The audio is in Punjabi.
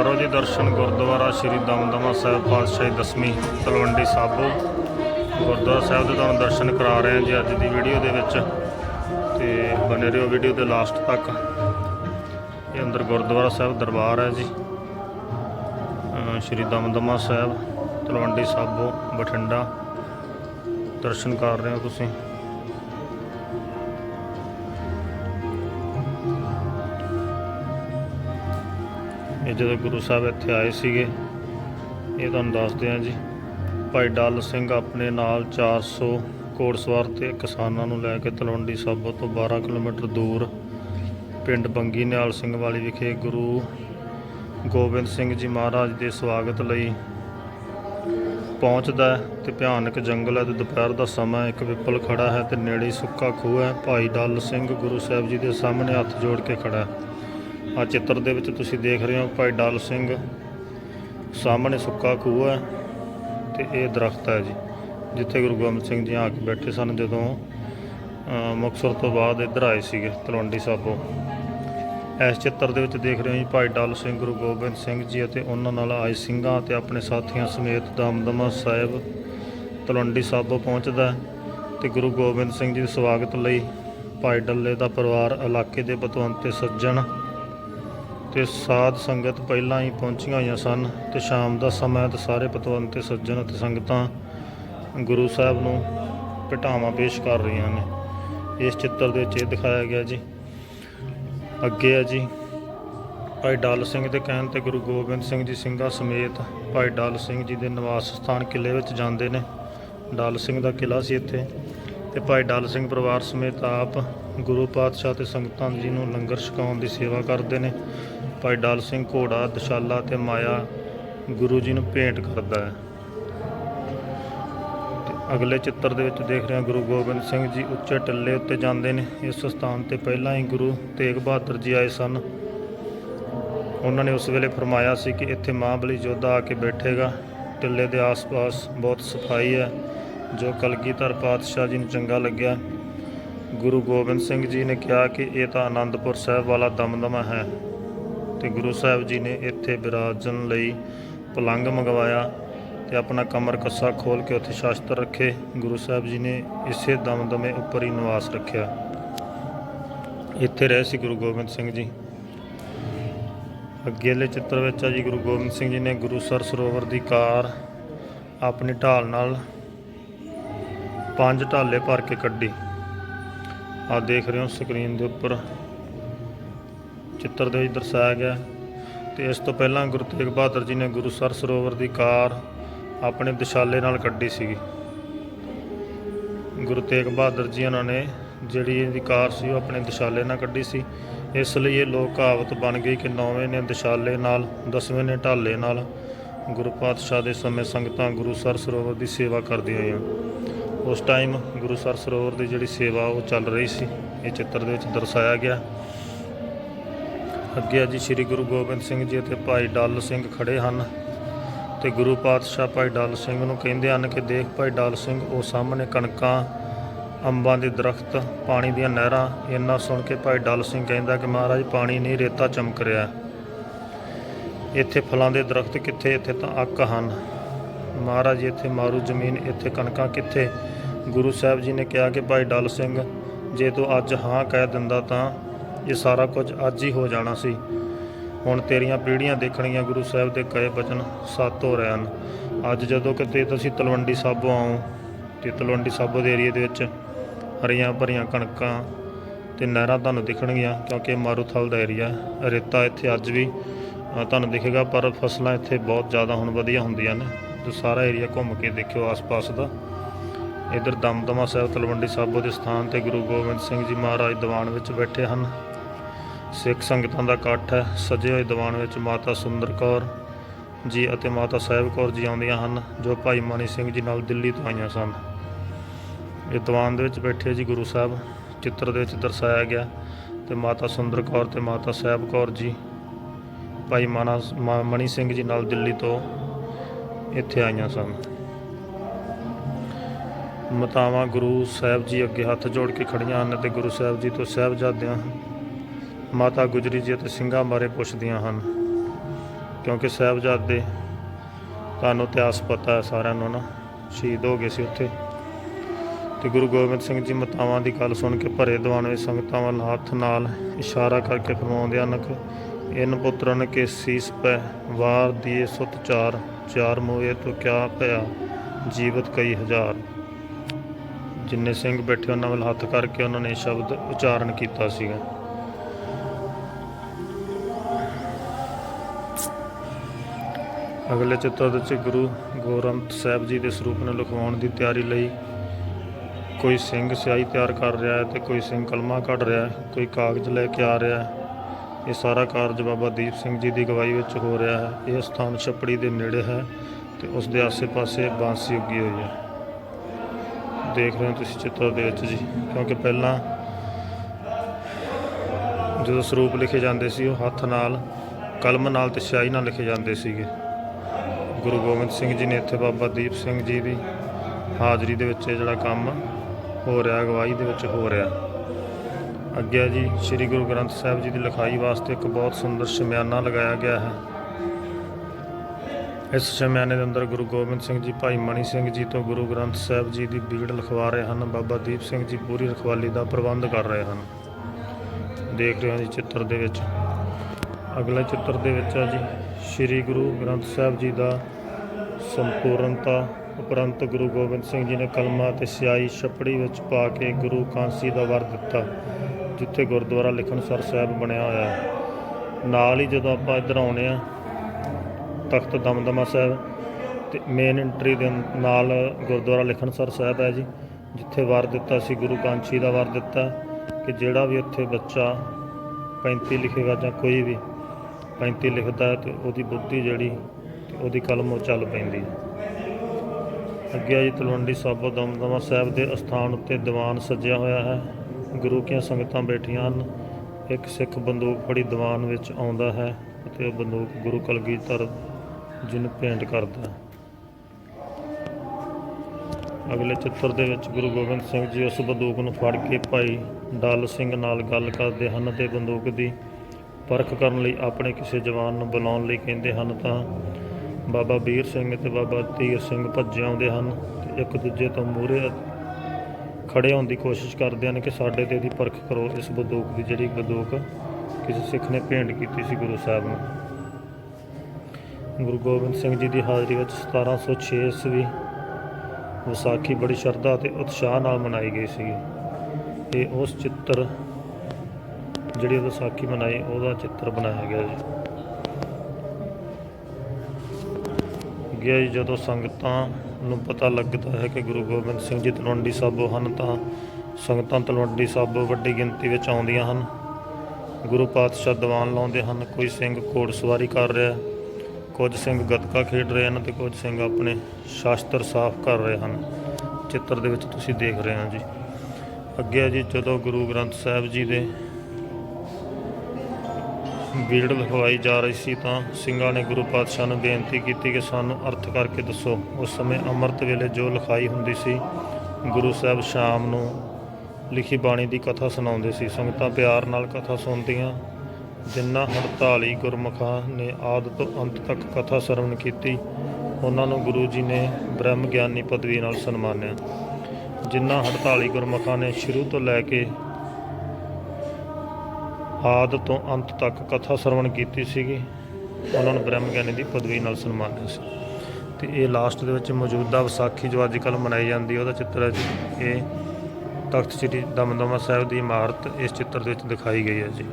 ਕਰੋ ਜੀ ਦਰਸ਼ਨ ਗੁਰਦੁਆਰਾ ਸ੍ਰੀ ਦਮਦਮਾ ਸਾਹਿਬ ਪਾਤਸ਼ਾਹੀ ਦਸਵੀਂ ਤਲਵੰਡੀ ਸਾਬੋ। ਗੁਰਦੁਆਰਾ ਸਾਹਿਬ ਦੇ ਤੁਹਾਨੂੰ ਦਰਸ਼ਨ ਕਰਾ ਰਹੇ ਹਾਂ ਜੀ ਅੱਜ ਦੀ ਵੀਡੀਓ ਦੇ ਵਿੱਚ। ਤੇ ਬਨੇ ਰਹੋ ਵੀਡੀਓ ਦੇ ਲਾਸਟ ਤੱਕ। ਇਹ ਅੰਦਰ ਗੁਰਦੁਆਰਾ ਸਾਹਿਬ ਦਰਬਾਰ ਹੈ ਜੀ। ਸ੍ਰੀ ਦਮਦਮਾ ਸਾਹਿਬ, ਤਲਵੰਡੀ ਸਾਬੋ, ਬਠਿੰਡਾ। ਦਰਸ਼ਨ ਕਰ ਰਹੇ ਹੋ ਤੁਸੀਂ। ਇਹ ਜਦੋਂ ਗੁਰੂ ਸਾਹਿਬ ਇੱਥੇ ਆਏ ਸੀਗੇ, ਇਹ ਤੁਹਾਨੂੰ ਦੱਸਦੇ ਹਾਂ ਜੀ। ਭਾਈ ਡਾਲ ਸਿੰਘ ਆਪਣੇ ਨਾਲ 400 ਘੋੜਸਵਾਰ ਤੇ ਕਿਸਾਨਾਂ ਨੂੰ ਲੈ ਕੇ ਤਲਵੰਡੀ ਸਾਬੋ ਤੋਂ 12 ਕਿਲੋਮੀਟਰ ਦੂਰ ਪਿੰਡ ਬੰਗੀ ਨਿਹਾਲ ਸਿੰਘ ਵਾਲੀ ਵਿਖੇ ਗੁਰੂ ਗੋਬਿੰਦ ਸਿੰਘ ਜੀ ਮਹਾਰਾਜ ਦੇ ਸਵਾਗਤ ਲਈ ਪਹੁੰਚਦਾ ਹੈ ਤੇ ਭਿਆਨਕ ਜੰਗਲ ਹੈ ਤੇ ਦੁਪਹਿਰ ਦਾ ਸਮਾਂ ਇੱਕ ਵਿਪਲ ਖੜਾ ਹੈ ਤੇ ਨੇੜੇ ਸੁੱਕਾ ਖੂਹ ਹੈ। ਭਾਈ ਡੱਲ ਸਿੰਘ ਗੁਰੂ ਸਾਹਿਬ ਜੀ ਦੇ ਸਾਹਮਣੇ ਹੱਥ ਜੋੜ ਕੇ ਖੜਾ ਹੈ। ਆ ਚਿੱਤਰ ਦੇ ਵਿੱਚ ਤੁਸੀਂ ਦੇਖ ਰਹੇ ਹੋ ਭਾਈ ਡੱਲ ਸਿੰਘ। ਸਾਹਮਣੇ ਸੁੱਕਾ ਖੂਹ ਹੈ ਤੇ ਇਹ ਦਰਖਤ ਹੈ ਜੀ ਜਿੱਥੇ ਗੁਰੂ ਗੋਬਿੰਦ ਸਿੰਘ ਜੀ ਆ ਕੇ ਬੈਠੇ ਸਨ ਜਦੋਂ ਅ, ਮੁਕਤਸਰ ਤੋਂ ਬਾਅਦ ਇੱਧਰ ਆਏ ਸੀਗੇ ਤਲਵੰਡੀ ਸਾਬੋ। ਇਸ ਚਿੱਤਰ ਦੇ ਵਿੱਚ ਦੇਖ ਰਹੇ ਹੋ ਜੀ ਭਾਈ ਡਾਲ ਸਿੰਘ ਗੁਰੂ ਗੋਬਿੰਦ ਸਿੰਘ ਜੀ ਅਤੇ ਉਹਨਾਂ ਨਾਲ ਆਏ ਸਿੰਘਾਂ ਅਤੇ ਆਪਣੇ ਸਾਥੀਆਂ ਸਮੇਤ ਦਮਦਮਾ ਸਾਹਿਬ ਤਲਵੰਡੀ ਸਾਬੋ ਪਹੁੰਚਦਾ ਹੈ ਤੇ ਗੁਰੂ ਗੋਬਿੰਦ ਸਿੰਘ ਜੀ ਦੇ ਸਵਾਗਤ ਲਈ ਭਾਈ ਡੱਲੇ ਦਾ ਪਰਿਵਾਰ ਇਲਾਕੇ ਦੇ ਬਤਵੰਤੇ ਸੱਜਣ ਤੇ ਸਾਧ ਸੰਗਤ ਪਹਿਲਾਂ ਹੀ ਪਹੁੰਚੀਆਂ ਹੋਈਆਂ ਸਨ ਤੇ ਸ਼ਾਮ ਦਾ ਸਮਾਂ ਤੇ ਸਾਰੇ ਪਤਵੰਤ ਤੇ ਸੱਜਣ ਅਤੇ ਸੰਗਤਾਂ ਗੁਰੂ ਸਾਹਿਬ ਨੂੰ ਭਟਾਵਾਂ ਪੇਸ਼ ਕਰ ਰਹੀਆਂ ਨੇ। ਇਸ ਚਿੱਤਰ ਦੇ ਵਿੱਚ ਇਹ ਦਿਖਾਇਆ ਗਿਆ ਜੀ। ਅੱਗੇ ਹੈ ਜੀ, ਭਾਈ ਡਾਲ ਸਿੰਘ ਦੇ ਕਹਿਣ ਤੇ ਗੁਰੂ ਗੋਬਿੰਦ ਸਿੰਘ ਜੀ ਸਿੰਘਾਂ ਸਮੇਤ ਭਾਈ ਡਾਲ ਸਿੰਘ ਜੀ ਦੇ ਨਿਵਾਸ ਸਥਾਨ ਕਿਲੇ ਵਿੱਚ ਜਾਂਦੇ ਨੇ। ਡਾਲ ਸਿੰਘ ਦਾ ਕਿਲਾ ਸੀ ਇੱਥੇ ਤੇ ਭਾਈ ਡਾਲ ਸਿੰਘ ਪਰਿਵਾਰ ਸਮੇਤ ਆਪ ਗੁਰੂ ਪਾਤਸ਼ਾਹ ਤੇ ਸੰਗਤਾਂ ਜੀ ਨੂੰ ਲੰਗਰ ਛਕਾਉਣ ਦੀ ਸੇਵਾ ਕਰਦੇ ਨੇ। ਭਾਈ ਡਾਲ ਸਿੰਘ ਘੋੜਾ, ਦਸ਼ਾਲਾ ਤੇ ਮਾਇਆ ਗੁਰੂ ਜੀ ਨੂੰ ਭੇਂਟ ਕਰਦਾ ਹੈ। ਅਗਲੇ ਚਿੱਤਰ ਦੇ ਵਿੱਚ ਦੇਖ ਰਹੇ ਹਾਂ, ਗੁਰੂ ਗੋਬਿੰਦ ਸਿੰਘ ਜੀ ਉੱਚੇ ਟਿੱਲੇ ਉੱਤੇ ਜਾਂਦੇ ਨੇ। ਇਸ ਸਥਾਨ ਤੇ ਪਹਿਲਾਂ ਹੀ ਗੁਰੂ ਤੇਗ ਬਹਾਦਰ ਜੀ ਆਏ ਸਨ। ਉਹਨਾਂ ਨੇ ਉਸ ਵੇਲੇ ਫਰਮਾਇਆ ਸੀ ਕਿ ਇੱਥੇ ਮਹਾਬਲੀ ਯੋਧਾ ਆ ਕੇ ਬੈਠੇਗਾ। ਟਿੱਲੇ ਦੇ ਆਸ-ਪਾਸ ਬਹੁਤ ਸਫ਼ਾਈ ਹੈ, ਜੋ ਕਲਗੀਧਰ ਪਾਤਸ਼ਾਹ ਜੀ ਨੂੰ ਚੰਗਾ ਲੱਗਿਆ। ਗੁਰੂ ਗੋਬਿੰਦ ਸਿੰਘ ਜੀ ਨੇ ਕਿਹਾ ਕਿ ਇਹ ਤਾਂ ਆਨੰਦਪੁਰ ਸਾਹਿਬ ਵਾਲਾ ਦਮਦਮਾ ਹੈ। ਤੇ ਗੁਰੂ ਸਾਹਿਬ ਜੀ ਨੇ ਇੱਥੇ ਬਿਰਾਜਣ ਲਈ ਪਲੰਗ ਮੰਗਵਾਇਆ ਤੇ ਆਪਣਾ ਕਮਰ ਕੱਸਾ ਖੋਲ ਕੇ ਉੱਥੇ ਸ਼ਾਸਤਰ ਰੱਖੇ। ਗੁਰੂ ਸਾਹਿਬ ਜੀ ਨੇ ਇਸੇ ਦਮਦਮੇ ਉੱਪਰ ਹੀ ਨਿਵਾਸ ਰੱਖਿਆ। ਇੱਥੇ ਰਹੇ ਸੀ ਗੁਰੂ ਗੋਬਿੰਦ ਸਿੰਘ ਜੀ। ਅੱਗੇਲੇ ਚਿੱਤਰ ਵਿੱਚ ਆ ਜੀ, ਗੁਰੂ ਗੋਬਿੰਦ ਸਿੰਘ ਜੀ ਨੇ ਗੁਰੂ ਸਰ ਸਰੋਵਰ ਦੀ ਕਾਰ ਆਪਣੀ ਢਾਲ ਨਾਲ ਪੰਜ ਢਾਲੇ ਭਰ ਕੇ ਕੱਢੀ। ਆ ਦੇਖ ਰਹੇ ਹੋ ਸਕਰੀਨ ਦੇ ਉੱਪਰ। ਚਿੱਤਰ ਦੇ ਵਿੱਚ ਦਰਸਾਇਆ ਗਿਆ ਤੇ ਇਸ ਤੋਂ ਪਹਿਲਾਂ ਗੁਰੂ ਤੇਗ ਬਹਾਦਰ ਜੀ ਨੇ ਗੁਰੂ ਸਰ ਸਰੋਵਰ ਦੀ ਕਾਰ ਆਪਣੇ ਦਿਸ਼ਾਲੇ ਨਾਲ ਕੱਢੀ ਸੀਗੀ। ਗੁਰੂ ਤੇਗ ਬਹਾਦਰ ਜੀ ਉਹਨਾਂ ਨੇ ਜਿਹੜੀ ਇਹਦੀ ਕਾਰ ਸੀ ਉਹ ਆਪਣੇ ਦਿਸ਼ਾਲੇ ਨਾਲ ਕੱਢੀ ਸੀ। ਇਸ ਲਈ ਇਹ ਲੋਕ ਕਹਾਵਤ ਬਣ ਗਈ ਕਿ ਨੌਵੇਂ ਨੇ ਦਿਸ਼ਾਲੇ ਨਾਲ, ਦਸਵੇਂ ਨੇ ਢਾਲੇ ਨਾਲ ਗੁਰੂ ਪਾਤਸ਼ਾਹ ਦੇ ਸਮੇਂ ਸੰਗਤਾਂ ਗੁਰੂ ਸਰ ਸਰੋਵਰ ਦੀ ਸੇਵਾ ਕਰਦੀਆਂ ਹੋਈਆਂ ਉਸ ਟਾਈਮ ਗੁਰੂ ਸਰ ਸਰੋਵਰ ਦੀ ਜਿਹੜੀ ਸੇਵਾ ਉਹ ਚੱਲ ਰਹੀ ਸੀ, ਇਹ ਚਿੱਤਰ ਦੇ ਵਿੱਚ ਦਰਸਾਇਆ ਗਿਆ। ਅੱਗੇ ਅੱਜ ਸ੍ਰੀ ਗੁਰੂ ਗੋਬਿੰਦ ਸਿੰਘ ਜੀ ਅਤੇ ਭਾਈ ਡੱਲ ਸਿੰਘ ਖੜੇ ਹਨ ਤੇ ਗੁਰੂ ਪਾਤਸ਼ਾਹ ਭਾਈ ਡੱਲ ਸਿੰਘ ਨੂੰ ਕਹਿੰਦੇ ਹਨ ਕਿ ਦੇਖ ਭਾਈ ਡਾਲ ਸਿੰਘ, ਉਹ ਸਾਹਮਣੇ ਕਣਕਾਂ, ਅੰਬਾਂ ਦੇ ਦਰਖਤ, ਪਾਣੀ ਦੀਆਂ ਨਹਿਰਾਂ, ਇੰਨਾ ਸੁਣ ਕੇ ਭਾਈ ਡੱਲ ਸਿੰਘ ਕਹਿੰਦਾ ਕਿ ਮਹਾਰਾਜ ਪਾਣੀ ਨਹੀਂ, ਰੇਤਾ ਚਮਕ ਰਿਹਾ। ਇੱਥੇ ਫਲਾਂ ਦੇ ਦਰਖਤ ਕਿੱਥੇ? ਇੱਥੇ ਤਾਂ ਅੱਕ ਹਨ। ਮਹਾਰਾਜ ਇੱਥੇ ਮਾਰੂ ਜ਼ਮੀਨ, ਇੱਥੇ ਕਣਕਾਂ ਕਿੱਥੇ? ਗੁਰੂ ਸਾਹਿਬ ਜੀ ਨੇ ਕਿਹਾ ਕਿ ਭਾਈ ਡੱਲ ਸਿੰਘ, ਜੇ ਤੂੰ ਅੱਜ ਹਾਂ ਕਹਿ ਦਿੰਦਾ ਤਾਂ ਇਹ ਸਾਰਾ ਕੁਝ ਅੱਜ ਹੀ ਹੋ ਜਾਣਾ ਸੀ। ਹੁਣ ਤੇਰੀਆਂ ਪੀੜ੍ਹੀਆਂ ਦੇਖਣਗੀਆਂ ਗੁਰੂ ਸਾਹਿਬ ਦੇ ਕਹੇ ਬਚਨ ਸੱਤ ਹੋ ਰਹੇ ਹਨ ਅੱਜ ਜਦੋਂ ਕਿਤੇ ਤੁਸੀਂ ਤਲਵੰਡੀ ਸਾਬੋ ਆਓ ਤੇ ਤਲਵੰਡੀ ਸਾਬੋ ਦੇ ਏਰੀਏ ਦੇ ਵਿੱਚ ਹਰੀਆਂ ਭਰੀਆਂ ਕਣਕਾਂ ਤੇ ਨਹਿਰਾਂ ਤੁਹਾਨੂੰ ਦਿਖਣਗੀਆਂ, ਕਿਉਂਕਿ ਇਹ ਮਾਰੂਥਲ ਦਾ ਏਰੀਆ ਹੈ। ਰੇਤਾ ਇੱਥੇ ਅੱਜ ਵੀ ਤੁਹਾਨੂੰ ਦਿਖੇਗਾ, ਪਰ ਫਸਲਾਂ ਇੱਥੇ ਬਹੁਤ ਜ਼ਿਆਦਾ ਹੁਣ ਵਧੀਆ ਹੁੰਦੀਆਂ ਨੇ। ਤੇ ਸਾਰਾ ਏਰੀਆ ਘੁੰਮ ਕੇ ਦੇਖਿਓ ਆਸ-ਪਾਸ ਦਾ। ਇਧਰ ਦਮਦਮਾ ਸਾਹਿਬ ਤਲਵੰਡੀ ਸਾਬੋ ਦੇ ਸਥਾਨ ਤੇ ਗੁਰੂ ਗੋਬਿੰਦ ਸਿੰਘ ਜੀ ਮਹਾਰਾਜ ਦੀਵਾਨ ਵਿੱਚ ਬੈਠੇ ਹਨ। ਸਿੱਖ ਸੰਗਤਾਂ ਦਾ ਇਕੱਠ ਹੈ। ਸਜੇ ਹੋਏ ਦੀਵਾਨ ਵਿੱਚ ਮਾਤਾ ਸੁੰਦਰ ਕੌਰ ਜੀ ਅਤੇ ਮਾਤਾ ਸਾਹਿਬ ਕੌਰ ਜੀ ਆਉਂਦੀਆਂ ਹਨ, ਜੋ ਭਾਈ ਮਾਨੀ ਸਿੰਘ ਜੀ ਨਾਲ ਦਿੱਲੀ ਤੋਂ ਆਈਆਂ ਸਨ। ਇਹ ਦੀਵਾਨ ਦੇ ਵਿੱਚ ਬੈਠੇ ਜੀ ਗੁਰੂ ਸਾਹਿਬ, ਚਿੱਤਰ ਦੇ ਵਿੱਚ ਦਰਸਾਇਆ ਗਿਆ ਤੇ ਮਾਤਾ ਸੁੰਦਰ ਕੌਰ ਤੇ ਮਾਤਾ ਸਾਹਿਬ ਕੌਰ ਜੀ, ਭਾਈ ਮਾਨਾ ਮਾ- ਮਣੀ ਸਿੰਘ ਜੀ ਨਾਲ ਦਿੱਲੀ ਤੋਂ ਇੱਥੇ ਆਈਆਂ ਸਨ। ਮਤਾਵਾਂ ਗੁਰੂ ਸਾਹਿਬ ਜੀ ਅੱਗੇ ਹੱਥ ਜੋੜ ਕੇ ਖੜੀਆਂ ਹਨ ਤੇ ਗੁਰੂ ਸਾਹਿਬ ਜੀ ਤੋਂ ਸਾਹਿਬਜ਼ਾਦਿਆਂ ਮਾਤਾ ਗੁਜਰੀ ਜੀ ਅਤੇ ਸਿੰਘਾਂ ਬਾਰੇ ਪੁੱਛਦੀਆਂ ਹਨ। ਕਿਉਂਕਿ ਸਾਹਿਬਜ਼ਾਦੇ ਤੁਹਾਨੂੰ ਇਤਿਹਾਸ ਪਤਾ ਹੈ ਸਾਰਿਆਂ ਨੂੰ ਨਾ, ਸ਼ਹੀਦ ਹੋ ਗਏ ਸੀ ਉੱਥੇ। ਤੇ ਗੁਰੂ ਗੋਬਿੰਦ ਸਿੰਘ ਜੀ ਮਤਾਵਾਂ ਦੀ ਗੱਲ ਸੁਣ ਕੇ ਭਰੇ ਦੀਵਾਨ ਸੰਗਤਾਂ ਵੱਲ ਹੱਥ ਨਾਲ ਇਸ਼ਾਰਾ ਕਰਕੇ ਫਰਮਾਉਂਦੇ ਹਨ ਕਿ ਇਨ ਪੁੱਤਰਨ ਕੇ ਸੀਸ ਪੈ, ਵਾਰ ਦੀਏ ਸੁਤ ਚਾਰ ਚਾਰ ਮੋਏ ਤੋ ਕਿਆ ਪਿਆ, ਜੀਵਤ ਕਈ ਹਜ਼ਾਰ। ਜਿੰਨੇ ਸਿੰਘ ਬੈਠੇ ਉਹਨਾਂ ਵੱਲ ਹੱਥ ਕਰਕੇ ਉਹਨਾਂ ਨੇ ਸ਼ਬਦ ਉਚਾਰਨ ਕੀਤਾ ਸੀਗਾ। ਅਗਲੇ ਚਿੱਤਰ ਦੇ ਵਿੱਚ ਗੁਰੂ ਗੋਰੰਤ ਸਾਹਿਬ ਜੀ ਦੇ ਸਰੂਪ ਨੂੰ ਲਿਖਵਾਉਣ ਦੀ ਤਿਆਰੀ ਲਈ ਕੋਈ ਸਿੰਘ ਸਿਆਹੀ ਤਿਆਰ ਕਰ ਰਿਹਾ ਹੈ ਤੇ ਕੋਈ ਸਿੰਘ ਕਲਮਾ ਕੱਢ ਰਿਹਾ ਹੈ, ਕੋਈ ਕਾਗਜ਼ ਲੈ ਕੇ ਆ ਰਿਹਾ ਹੈ। ਇਹ ਸਾਰਾ ਕਾਰਜ ਬਾਬਾ ਦੀਪ ਸਿੰਘ ਜੀ ਦੀ ਅਗਵਾਈ ਵਿੱਚ ਹੋ ਰਿਹਾ ਹੈ। ਇਹ ਸਥਾਨ ਛੱਪੜੀ ਦੇ ਨੇੜੇ ਹੈ ਤੇ ਉਸ ਦੇ ਆਸੇ-ਪਾਸੇ ਬਾਂਸੀ ਉੱਗੀ ਹੋਈ ਹੈ। ਦੇਖ ਰਹੇ ਹੋ ਤੁਸੀਂ ਚਿੱਤਰ ਦੇ ਵਿੱਚ ਜੀ, ਕਿਉਂਕਿ ਪਹਿਲਾਂ ਜਦੋਂ ਸਰੂਪ ਲਿਖੇ ਜਾਂਦੇ ਸੀ, ਉਹ ਹੱਥ ਨਾਲ, ਕਲਮ ਨਾਲ ਤੇ ਸਿਆਹੀ ਨਾਲ ਲਿਖੇ ਜਾਂਦੇ ਸੀਗੇ। ਗੁਰੂ ਗੋਬਿੰਦ ਸਿੰਘ ਜੀ ਨੇ ਇੱਥੇ ਬਾਬਾ ਦੀਪ ਸਿੰਘ ਜੀ ਦੀ ਹਾਜ਼ਰੀ ਦੇ ਵਿੱਚ ਇਹ ਜਿਹੜਾ ਕੰਮ ਹੋ ਰਿਹਾ, ਅਗਵਾਈ ਦੇ ਵਿੱਚ ਹੋ ਰਿਹਾ। ਅੱਗੇ ਜੀ ਸ੍ਰੀ ਗੁਰੂ ਗ੍ਰੰਥ ਸਾਹਿਬ ਜੀ ਦੀ ਲਿਖਾਈ ਵਾਸਤੇ ਇੱਕ ਬਹੁਤ ਸੁੰਦਰ ਸ਼ਮਿਆਨਾ ਲਗਾਇਆ ਗਿਆ ਹੈ। ਇਸ ਸ਼ਮਿਆਨੇ ਦੇ ਅੰਦਰ ਗੁਰੂ ਗੋਬਿੰਦ ਸਿੰਘ ਜੀ, ਭਾਈ ਮਣੀ ਸਿੰਘ ਜੀ ਤੋਂ ਗੁਰੂ ਗ੍ਰੰਥ ਸਾਹਿਬ ਜੀ ਦੀ ਬੀੜ ਲਿਖਵਾ ਰਹੇ ਹਨ। ਬਾਬਾ ਦੀਪ ਸਿੰਘ ਜੀ ਪੂਰੀ ਰਖਵਾਲੀ ਦਾ ਪ੍ਰਬੰਧ ਕਰ ਰਹੇ ਹਨ। ਦੇਖ ਰਹੇ ਹੋ ਜੀ ਚਿੱਤਰ ਦੇ ਵਿੱਚ। ਅਗਲੇ ਚਿੱਤਰ ਦੇ ਵਿੱਚ ਹੈ ਜੀ। ਸ੍ਰੀ ਗੁਰੂ ਗ੍ਰੰਥ ਸਾਹਿਬ ਜੀ ਦਾ ਸੰਪੂਰਨਤਾ ਉਪਰੰਤ ਗੁਰੂ ਗੋਬਿੰਦ ਸਿੰਘ ਜੀ ਨੇ ਕਲਮਾ ਤੇ ਸਿਆਹੀ ਛਪੜੀ ਵਿੱਚ ਪਾ ਕੇ ਗੁਰੂ ਕਾਂਸੀ ਦਾ ਵਰ ਦਿੱਤਾ, ਜਿੱਥੇ ਗੁਰਦੁਆਰਾ ਲਿਖਣਸਰ ਸਾਹਿਬ ਬਣਿਆ ਹੋਇਆ ਹੈ। ਨਾਲ ਹੀ ਜਦੋਂ ਆਪਾਂ ਇੱਧਰ ਆਉਨੇ ਆ ਤਖਤ ਦਮਦਮਾ ਸਾਹਿਬ, ਤੇ ਮੇਨ ਐਂਟਰੀ ਦੇ ਨਾਲ ਗੁਰਦੁਆਰਾ ਲਿਖਣਸਰ ਸਾਹਿਬ ਹੈ ਜੀ, ਜਿੱਥੇ ਵਰ ਦਿੱਤਾ ਸੀ, ਗੁਰੂ ਕਾਂਚੀ ਦਾ ਵਰ ਦਿੱਤਾ, ਕਿ ਜਿਹੜਾ ਵੀ ਉੱਥੇ ਬੱਚਾ 35 ਲਿਖੇਗਾ ਜਾਂ ਕੋਈ ਵੀ 35 ਲਿਖਦਾ ਹੈ ਤੇ ਉਹਦੀ ਬੁੱਧੀ ਜਿਹੜੀ, ਤੇ ਉਹਦੀ ਕਲਮ ਉਹ ਚੱਲ ਪੈਂਦੀ ਹੈ। ਅੱਗੇ ਆ ਜੀ ਤਲਵੰਡੀ ਸਾਬੋ ਦਮਦਮਾ ਸਾਹਿਬ ਦੇ ਅਸਥਾਨ ਉੱਤੇ ਦੀਵਾਨ ਸੱਜਿਆ ਹੋਇਆ ਹੈ। ਗੁਰੂ ਕੀਆਂ ਸੰਗਤਾਂ ਬੈਠੀਆਂ ਹਨ। ਇੱਕ ਸਿੱਖ ਬੰਦੂਕ ਫੜੀ ਦੀਵਾਨ ਵਿੱਚ ਆਉਂਦਾ ਹੈ ਅਤੇ ਉਹ ਬੰਦੂਕ ਗੁਰੂ ਕਲਗੀਧਰ ਜੀ ਨੂੰ ਭੇਂਟ ਕਰਦਾ ਹੈ। ਅਗਲੇ ਚਿੱਤਰ ਦੇ ਵਿੱਚ ਗੁਰੂ ਗੋਬਿੰਦ ਸਿੰਘ ਜੀ ਉਸ ਬੰਦੂਕ ਨੂੰ ਫੜ ਕੇ ਭਾਈ ਡੱਲ ਸਿੰਘ ਨਾਲ ਗੱਲ ਕਰਦੇ ਹਨ ਤੇ ਬੰਦੂਕ ਦੀ ਪਰਖ ਕਰਨ ਲਈ ਆਪਣੇ ਕਿਸੇ ਜਵਾਨ ਨੂੰ ਬੁਲਾਉਣ ਲਈ ਕਹਿੰਦੇ ਹਨ ਤਾਂ ਬਾਬਾ ਵੀਰ ਸਿੰਘ ਤੇ ਬਾਬਾ ਤੀਰ ਸਿੰਘ ਭੱਜੇ ਆਉਂਦੇ ਹਨ ਤੇ ਇੱਕ ਦੂਜੇ ਤੋਂ ਮੂਹਰੇ ਖੜੇ ਹੋਣ ਦੀ ਕੋਸ਼ਿਸ਼ ਕਰਦੇ ਹਨ ਕਿ ਸਾਡੇ ਤੇ ਦੀ ਪਰਖ ਕਰੋ। ਇਸ ਬੰਦੂਕ ਦੀ ਜਿਹੜੀ ਬੰਦੂਕ ਕਿਸੇ ਸਿੱਖ ਨੇ ਭੇਂਟ ਕੀਤੀ ਸੀ ਗੁਰੂ ਸਾਹਿਬ ਨੂੰ। ਗੁਰੂ ਗੋਬਿੰਦ ਸਿੰਘ ਜੀ ਦੀ ਹਾਜ਼ਰੀ ਵਿੱਚ 1706 ਈਸਵੀ ਵਿਸਾਖੀ ਬੜੀ ਸ਼ਰਧਾ ਤੇ ਉਤਸ਼ਾਹ ਨਾਲ ਮਨਾਈ ਗਈ ਸੀ ਇਹ ਉਸ ਚਿੱਤਰ ਜਿਹੜੀ ਵਿਸਾਖੀ ਮਨਾਈ, ਉਹਦਾ ਚਿੱਤਰ ਬਣਾਇਆ ਗਿਆ ਜੀ। ਗਿਆ ਜੀ ਜਦੋਂ ਸੰਗਤਾਂ ਨੂੰ ਪਤਾ ਲੱਗਦਾ ਹੈ ਕਿ ਗੁਰੂ ਗੋਬਿੰਦ ਸਿੰਘ ਜੀ ਤਲਵੰਡੀ ਸਾਬੋ ਹਨ ਤਾਂ ਸੰਗਤਾਂ ਤਲਵੰਡੀ ਸਾਬੋ ਵੱਡੀ ਗਿਣਤੀ ਵਿੱਚ ਆਉਂਦੀਆਂ ਹਨ। ਗੁਰੂ ਪਾਤਸ਼ਾਹ ਦੀਵਾਨ ਲਾਉਂਦੇ ਹਨ, ਕੋਈ ਸਿੰਘ ਘੋੜ ਸਵਾਰੀ ਕਰ ਰਿਹਾ, ਕੁਝ ਸਿੰਘ ਗੱਤਕਾ ਖੇਡ ਰਹੇ ਹਨ ਤੇ ਕੁਝ ਸਿੰਘ ਆਪਣੇ ਸ਼ਾਸਤਰ ਸਾਫ਼ ਕਰ ਰਹੇ ਹਨ। ਚਿੱਤਰ ਦੇ ਵਿੱਚ ਤੁਸੀਂ ਦੇਖ ਰਹੇ ਹੋ ਜੀ। ਅੱਗੇ ਜੀ, ਜਦੋਂ ਗੁਰੂ ਗ੍ਰੰਥ ਸਾਹਿਬ ਜੀ ਦੇ ਬੀੜ ਲਿਖਵਾਈ ਜਾ ਰਹੀ ਸੀ ਤਾਂ ਸਿੰਘਾਂ ਨੇ ਗੁਰੂ ਪਾਤਸ਼ਾਹ ਨੂੰ ਬੇਨਤੀ ਕੀਤੀ ਕਿ ਸਾਨੂੰ ਅਰਥ ਕਰਕੇ ਦੱਸੋ। ਉਸ ਸਮੇਂ ਅੰਮ੍ਰਿਤ ਵੇਲੇ ਜੋ ਲਿਖਾਈ ਹੁੰਦੀ ਸੀ, ਗੁਰੂ ਸਾਹਿਬ ਸ਼ਾਮ ਨੂੰ ਲਿਖੀ ਬਾਣੀ ਦੀ ਕਥਾ ਸੁਣਾਉਂਦੇ ਸੀ। ਸੰਗਤਾਂ ਪਿਆਰ ਨਾਲ ਕਥਾ ਸੁਣਦੀਆਂ ਜਿਨ੍ਹਾਂ 48 ਗੁਰਮੁਖਾਂ ਨੇ ਆਦ ਤੋਂ ਅੰਤ ਤੱਕ ਕਥਾ ਸਰਵਣ ਕੀਤੀ, ਉਹਨਾਂ ਨੂੰ ਗੁਰੂ ਜੀ ਨੇ ਬ੍ਰਹਮ ਗਿਆਨੀ ਪਦਵੀ ਨਾਲ ਸਨਮਾਨਿਆ। ਜਿਨ੍ਹਾਂ 48 ਗੁਰਮੁਖਾਂ ਨੇ ਸ਼ੁਰੂ ਤੋਂ ਲੈ ਕੇ ਆਦ ਤੋਂ ਅੰਤ ਤੱਕ ਕਥਾ ਸਰਵਣ ਕੀਤੀ ਸੀਗੀ। ਉਹਨਾਂ ਨੂੰ ਬ੍ਰਹਮ ਗਿਆਨੀ ਦੀ ਪਦਵੀ ਨਾਲ ਸਨਮਾਨਿਆ ਸੀ। ਤੇ ਇਹ ਲਾਸਟ ਦੇ ਵਿੱਚ ਮੌਜੂਦਾ ਵਿਸਾਖੀ ਜੋ ਅੱਜ ਕੱਲ੍ਹ ਮਨਾਈ ਜਾਂਦੀ ਹੈ ਉਹਦਾ ਚਿੱਤਰ ਹੈ ਜੀ ਇਹ ਤਖਤ ਸ੍ਰੀ ਦਮਦਮਾ ਸਾਹਿਬ ਦੀ ਇਮਾਰਤ ਇਸ ਚਿੱਤਰ ਦੇ ਵਿੱਚ ਦਿਖਾਈ ਗਈ ਹੈ ਜੀ।